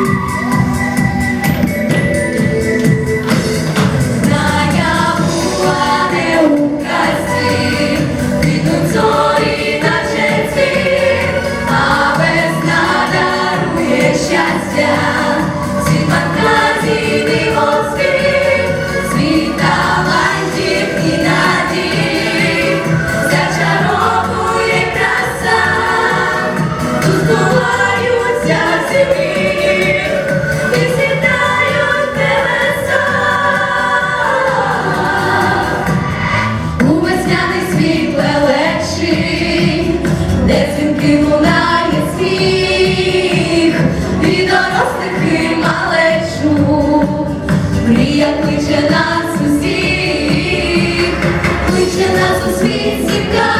Música нас у світ цікавий,